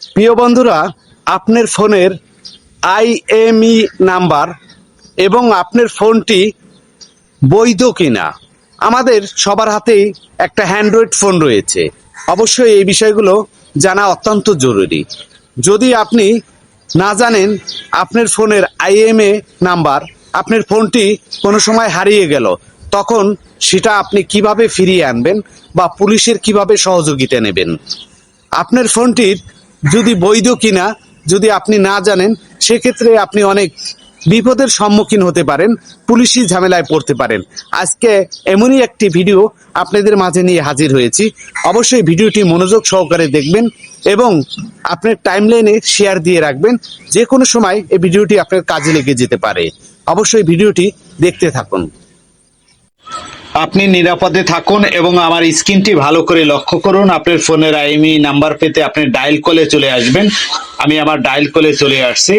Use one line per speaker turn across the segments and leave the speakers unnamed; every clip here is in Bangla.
প্রিয় বন্ধুরা, আপনার ফোনের আইএমই নাম্বার এবং আপনার ফোনটি বৈধ কিনা? আমাদের সবার হাতেই একটা অ্যান্ড্রয়েড ফোন রয়েছে। অবশ্যই এই বিষয়গুলো জানা অত্যন্ত জরুরি। যদি আপনি না জানেন আপনার ফোনের আইএমএ নাম্বার, আপনার ফোনটি কোনো সময় হারিয়ে গেল, তখন সেটা আপনি কীভাবে ফিরিয়ে আনবেন বা পুলিশের কীভাবে সহযোগিতা নেবেন? আপনার ফোনটির যদি বৈধ কিনা, যদি আপনি না জানেন, সেক্ষেত্রে আপনি অনেক বিপদের সম্মুখীন হতে পারেন, পুলিশি ঝামেলায় পড়তে পারেন। আজকে এমনই একটি ভিডিও আপনাদের মাঝে নিয়ে হাজির হয়েছি। অবশ্যই ভিডিওটি মনোযোগ সহকারে দেখবেন এবং আপনার টাইমলাইনে শেয়ার দিয়ে রাখবেন। যে কোনো সময় এই ভিডিওটি আপনার কাজে লেগে যেতে পারে। অবশ্যই ভিডিওটি দেখতে থাকুন। আপনি নিরাপদে থাকুন এবং আমার স্ক্রিনটি ভালো করে লক্ষ্য করুন। আপনার ফোনের আইএমই নাম্বার পেতে আপনি ডায়াল কলে চলে আসবেন। আমি আমার ডায়াল কলে চলে আসছি।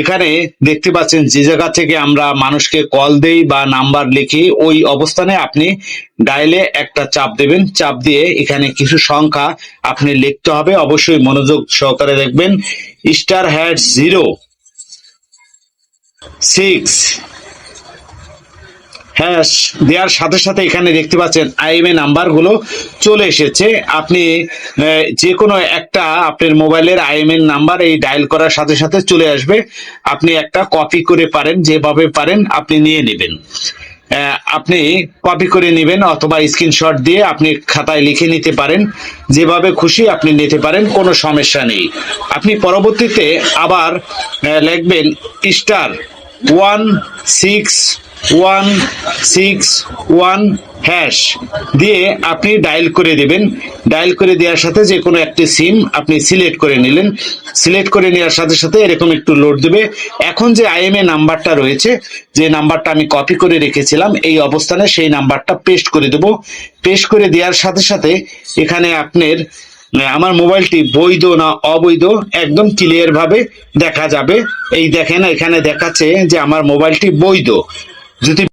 এখানে দেখতে পাচ্ছেন, যে জায়গা থেকে আমরা মানুষকে কল দেই বা নাম্বার লিখি, ওই অবস্থানে আপনি ডায়ালে একটা চাপ দেবেন। চাপ দিয়ে এখানে কিছু সংখ্যা আপনি লিখতে হবে। অবশ্যই মনোযোগ সহকারে দেখবেন। Star had zero, six hash দেওয়ার সাথে সাথে এখানে দেখতে পাচ্ছেন আইএমএ নাম্বারগুলো চলে এসেছে। আপনি যে কোনো একটা আপনার মোবাইলের আইএমএ নাম্বার এই ডায়াল করার সাথে সাথে চলে আসবে। আপনি একটা কপি করে পারেন, যেভাবে পারেন আপনি নিয়ে নেবেন। আপনি কপি করে নেবেন অথবা স্ক্রিনশট দিয়ে আপনি খাতায় লিখে নিতে পারেন। যেভাবে খুশি আপনি নিতে পারেন, কোনো সমস্যা নেই। আপনি পরবর্তীতে আবার লিখবেন star one six one six one hash দিয়ে আপনি ডায়াল করে দেবেন। ডায়াল করে দেওয়ার সাথে যে কোনো একটি সিম আপনি সিলেক্ট করে নিলেন। সিলেক্ট করে নেওয়ার সাথে সাথে এরকম একটু লোড দেবে। এখন যে আইএমএ নাম্বারটা রয়েছে, যে নাম্বারটা আমি কপি করে রেখেছিলাম, এই অবস্থানে সেই নাম্বারটা পেস্ট করে দেব। পেস্ট করে দেওয়ার সাথে সাথে এখানে আপনার, আমার মোবাইলটি বৈধ না অবৈধ, একদম ক্লিয়ার ভাবে দেখা যাবে। এই দেখেন, এখানে দেখাচ্ছে যে আমার মোবাইলটি বৈধ। যদি